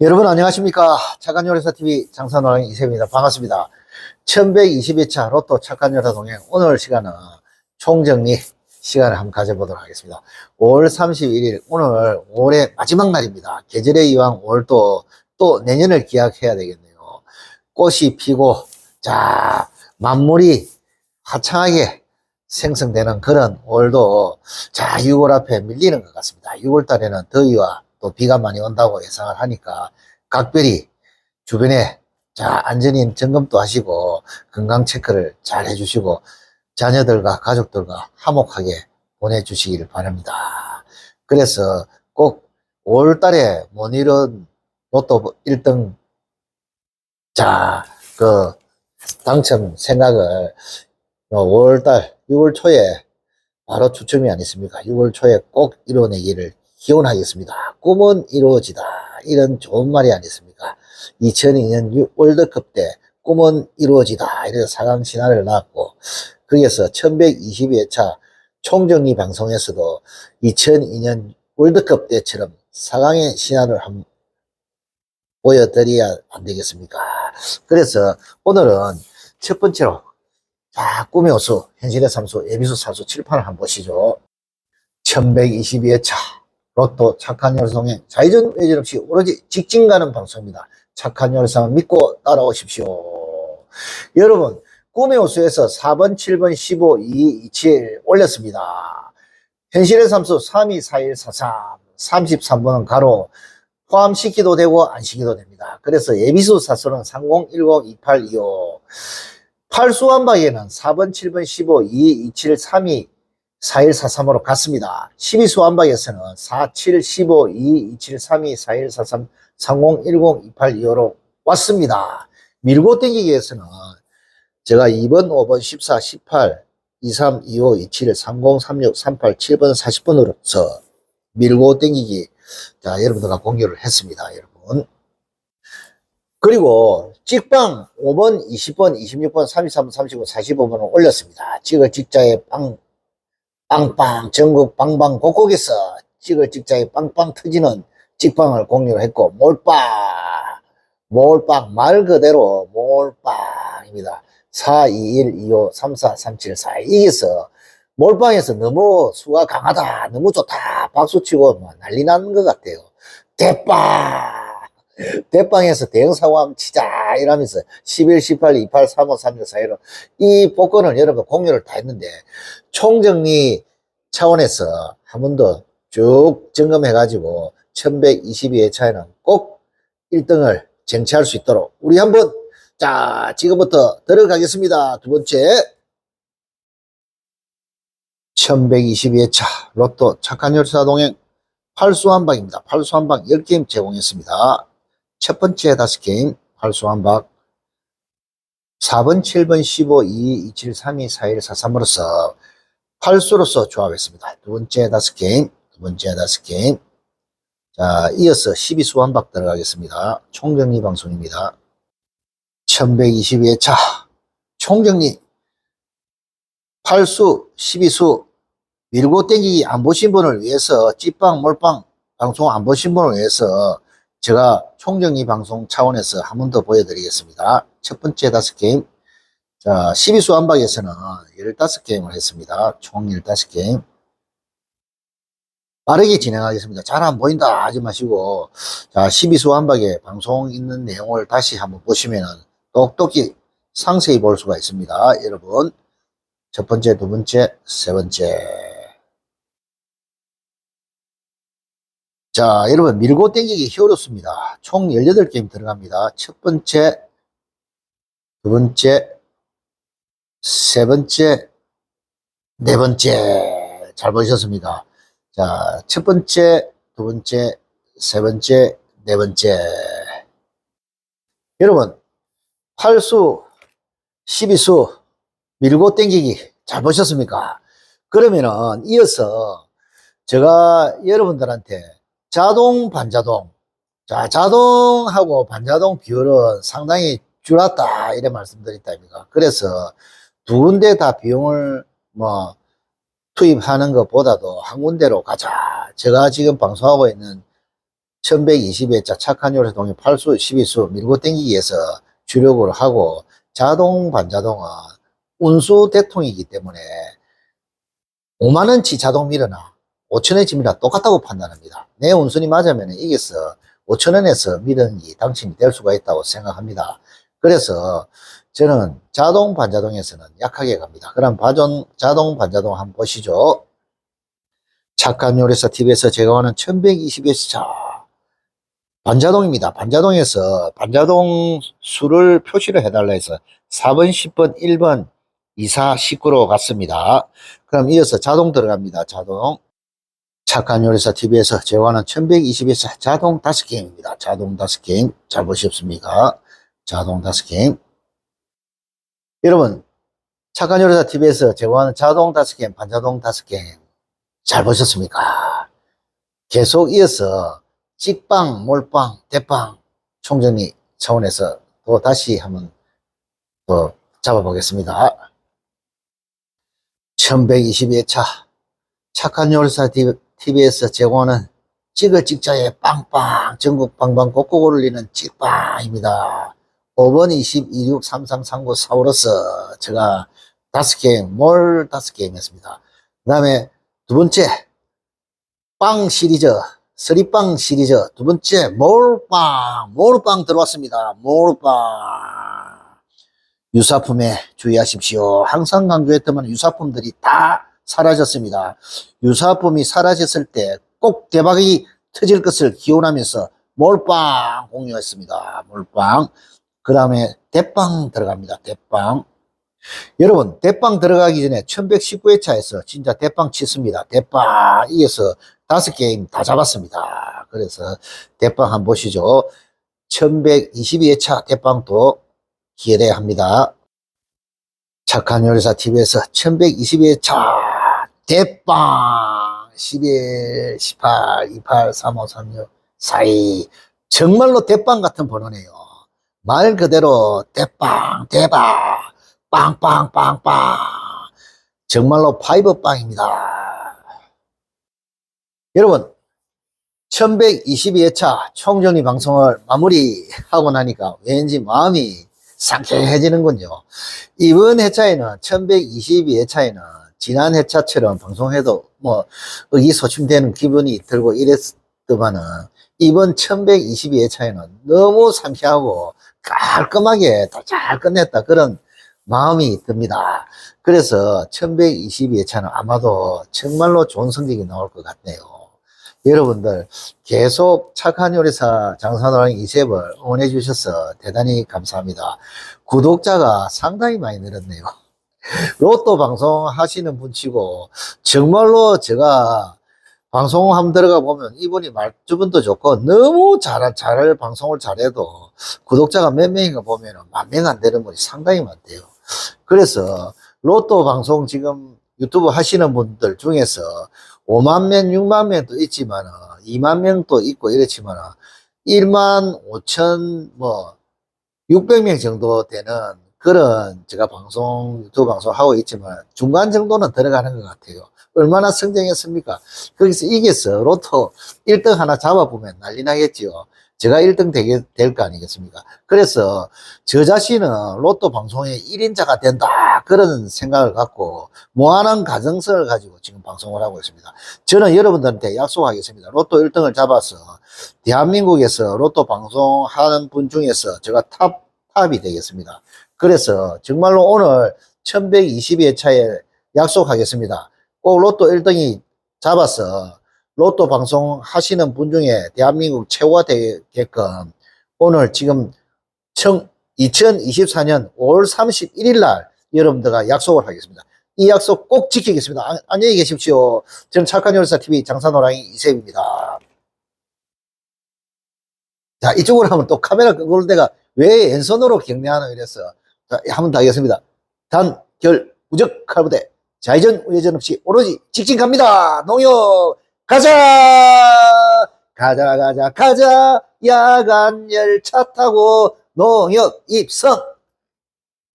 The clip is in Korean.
여러분 안녕하십니까? 착한 요리사 TV 장사노랑 이세입니다. 반갑습니다. 1122차 로또 착한 요리사 동행. 오늘 시간은 총정리 시간을 한번 가져보도록 하겠습니다. 5월 31일 오늘 올해 마지막 날입니다. 계절의 이왕 올또 또 내년을 기약해야 되겠네요. 꽃이 피고 자 만물이 화창하게 생성되는 그런 올도 자 6월 앞에 밀리는 것 같습니다. 6월 달에는 더위와 또 비가 많이 온다고 예상을 하니까 각별히 주변에 자 안전인 점검도 하시고 건강 체크를 잘 해주시고 자녀들과 가족들과 화목하게 보내주시기를 바랍니다. 그래서 꼭 5월 달에 못 이룬 로또 1등 자그 당첨 생각을 5월 달 6월 초에 바로 추첨이 아니습니까? 6월 초에 꼭 이뤄내기를 기원하겠습니다. 꿈은 이루어지다. 이런 좋은 말이 아니습니까? 2002년 월드컵 때 꿈은 이루어지다. 이래서 4강 신화를 나왔고, 거기에서 1122회차 총정리 방송에서도 2002년 월드컵 때처럼 4강의 신화를 한번 보여드려야 안 되겠습니까? 그래서 오늘은 첫 번째로 자, 꿈의 호수, 현실의 삼수, 예비수 사수 칠판을 한번 보시죠. 1122회차 로또 착한 열성의 좌회전 외전 없이 오로지 직진 가는 방송입니다. 착한 열성 믿고 따라오십시오. 여러분, 꿈의 호수에서 4번, 7번, 15, 2, 27 올렸습니다. 현실의 삼수 3, 2, 4, 1, 4, 3, 33번은 가로 포함시키도 되고 안 시키도 됩니다. 그래서 예비수 사수는 30, 10, 28, 25 팔수한박에는 4번, 7번, 15, 2, 27, 32, 41, 43으로 갔습니다. 12수한박에서는 4, 7, 15, 2, 27, 32, 41, 43, 30, 10, 28, 25로 왔습니다. 밀고 땡기기에서는 제가 2번, 5번, 14, 18, 23, 25, 27, 30, 36, 38, 7번, 40번으로서 밀고 땡기기 자 여러분들과 공유를 했습니다. 여러분. 그리고 찍방 5번, 20번, 26번, 33번, 35번, 45번을 올렸습니다. 찍을 직자에 빵, 빵빵, 전국 방방 곳곳에서 찍을 직자에 빵빵 터지는 찍방을 공유를 했고, 몰빵, 몰빵, 말 그대로 몰빵입니다. 4, 2, 1, 2, 5, 3, 4, 3, 7, 4. 이게서 몰빵에서 너무 수가 강하다, 너무 좋다, 박수치고 뭐 난리 나는 것 같아요. 대빵! 대빵에서 대형사고 한번 치자 이러면서 11, 18, 28, 35, 36, 41로 이 복권을 여러분 공유를 다 했는데 총정리 차원에서 한 번 더 쭉 점검해가지고 1122회차에는 꼭 1등을 쟁취할 수 있도록 우리 한번 자 지금부터 들어가겠습니다. 두 번째 1122회차 로또 착한 열차 동행 팔수 한방입니다. 팔수 한방 10게임 제공했습니다. 첫 번째 다섯 게임 활수 한박 4번, 7번, 15, 2, 27, 32, 41, 43으로서 팔수로서 조합했습니다. 두 번째 다섯 게임, 두 번째 다섯 게임. 자, 이어서 12수 한박 들어가겠습니다. 총정리 방송입니다. 1122회차 총정리 팔수, 12수 밀고 땡기기 안 보신 분을 위해서 찌빵, 몰빵 방송 안 보신 분을 위해서 제가 총정리 방송 차원에서 한 번 더 보여드리겠습니다. 첫 번째 다섯 게임. 자, 12수 한박에서는 15게임을 했습니다. 총 15게임. 빠르게 진행하겠습니다. 잘 안 보인다 하지 마시고, 자, 12수 한박에 방송 있는 내용을 다시 한번 보시면은 똑똑히 상세히 볼 수가 있습니다. 여러분. 첫 번째, 두 번째, 세 번째. 자, 여러분, 밀고 땡기기 히어로스입니다. 총 18게임 들어갑니다. 첫 번째, 두 번째, 세 번째, 네 번째. 잘 보셨습니까? 자, 첫 번째, 두 번째, 세 번째, 네 번째. 여러분, 8수, 12수, 밀고 땡기기 잘 보셨습니까? 그러면은 이어서 제가 여러분들한테 자동, 반자동. 자, 자동하고 반자동 비율은 상당히 줄었다. 이래 말씀드렸다니까. 그래서 두 군데 다 비용을 뭐 투입하는 것보다도 한 군데로 가자. 제가 지금 방송하고 있는 1122회차 착한 요리 동의 8수 12수 밀고 땡기기에서 주력으로 하고 자동 반자동은 운수 대통이기 때문에 5만원치 자동 밀어나 5천원치 밀어나 똑같다고 판단합니다. 내 운순이 맞으면 이게서 5천원에서 밀어이 당첨이 될 수가 있다고 생각합니다. 그래서 저는 자동 반자동에서는 약하게 갑니다. 그럼 바전, 자동 반자동 한번 보시죠. 착한 요리사 TV에서 제공하는 1120에서 반자동입니다. 반자동에서 반자동 수를 표시를 해달라 해서 4번, 10번, 1번, 2, 4, 19로 갔습니다. 그럼 이어서 자동 들어갑니다. 자동. 착한 요리사 TV에서 제공하는 1120에서 자동 5게임입니다. 자동 5게임. 잘 보셨습니까? 자동 5게임. 여러분, 착한 요리사 TV에서 제공하는 자동 5게임, 반자동 5게임. 잘 보셨습니까? 계속 이어서 찍빵, 몰빵, 대빵 총정리 차원에서 또 다시 한번 또 잡아보겠습니다. 1122회차 착한 요리사 TV 에서 제공하는 찍을 찍자에 빵빵 전국 방방 꼭꼭 울리는 찍빵입니다. 5번 20 26 33 39 4으로서 제가 다섯 게임 몰 다섯 게임 했습니다. 그 다음에 두 번째 빵 시리즈 쓰리빵 시리즈 두 번째 몰빵 몰빵 들어왔습니다. 몰빵 유사품에 주의하십시오. 항상 강조했더만 유사품들이 다 사라졌습니다. 유사품이 사라졌을 때 꼭 대박이 터질 것을 기원하면서 몰빵 공유했습니다. 몰빵. 그 다음에 대빵 들어갑니다. 대빵. 여러분, 대빵 들어가기 전에 1119회차에서 진짜 대빵 치습니다. 대빵 이어서 다섯 게임 다 잡았습니다. 그래서 대빵 한번 보시죠. 1122회차 대빵도 기대해야 합니다. 착한 요리사 TV에서 1122회차 대빵 11, 18, 28, 35, 36, 42 정말로 대빵 같은 번호네요. 말 그대로 대빵 대박 빵빵빵빵 정말로 파이브 빵입니다. 여러분 1122회차 총정리 방송을 마무리하고 나니까 왠지 마음이 상쾌해지는군요. 이번 회차에는 1122회차에는 지난 회차처럼 방송해도 뭐 의기소침되는 기분이 들고 이랬더만은 이번 1122회차에는 너무 상쾌하고 깔끔하게 다잘 끝냈다 그런 마음이 듭니다. 그래서 1122회차는 아마도 정말로 좋은 성적이 나올 것 같네요. 여러분들 계속 착한 요리사 장사노랑 이셉을 응원해 주셔서 대단히 감사합니다. 구독자가 상당히 많이 늘었네요. 로또 방송 하시는 분 치고 정말로 제가 방송 한번 들어가 보면 이분이 말주분도 좋고 너무 잘, 잘 방송을 잘해도 구독자가 몇 명인가 보면 만명 안 되는 분이 상당히 많대요. 그래서 로또 방송 지금 유튜브 하시는 분들 중에서 5만 명, 6만 명도 있지만 2만 명도 있고 이렇지만 1만 5천 뭐 600명 정도 되는 그런 제가 방송 유튜브 방송 하고 있지만 중간 정도는 들어가는 것 같아요. 얼마나 성장했습니까? 거기서 이겨서 로또 1등 하나 잡아보면 난리 나겠지요. 제가 1등 되게 될 거 아니겠습니까? 그래서 저 자신은 로또 방송의 1인자가 된다. 그런 생각을 갖고 무한한 가정성을 가지고 지금 방송을 하고 있습니다. 저는 여러분들한테 약속하겠습니다. 로또 1등을 잡아서 대한민국에서 로또 방송하는 분 중에서 제가 탑, 탑이 되겠습니다. 그래서 정말로 오늘 1122회차에 약속하겠습니다. 꼭 로또 1등이 잡아서 로또 방송 하시는 분 중에 대한민국 최고가 되게끔 오늘 지금 2024년 5월 31일 날 여러분들과 약속을 하겠습니다. 이 약속 꼭 지키겠습니다. 안- 안녕히 계십시오. 저는 착한 요리사 TV 장사노랑이 이세입니다. 자, 이쪽으로 하면 또 카메라 끄고 올 때가 왜 왼손으로 경례하노 이랬어. 자, 한번 더 하겠습니다. 단, 결, 무적, 칼부대. 좌회전, 우회전 없이 오로지 직진 갑니다. 농협, 가자! 가자, 가자, 가자! 야간 열차 타고 농협 입성!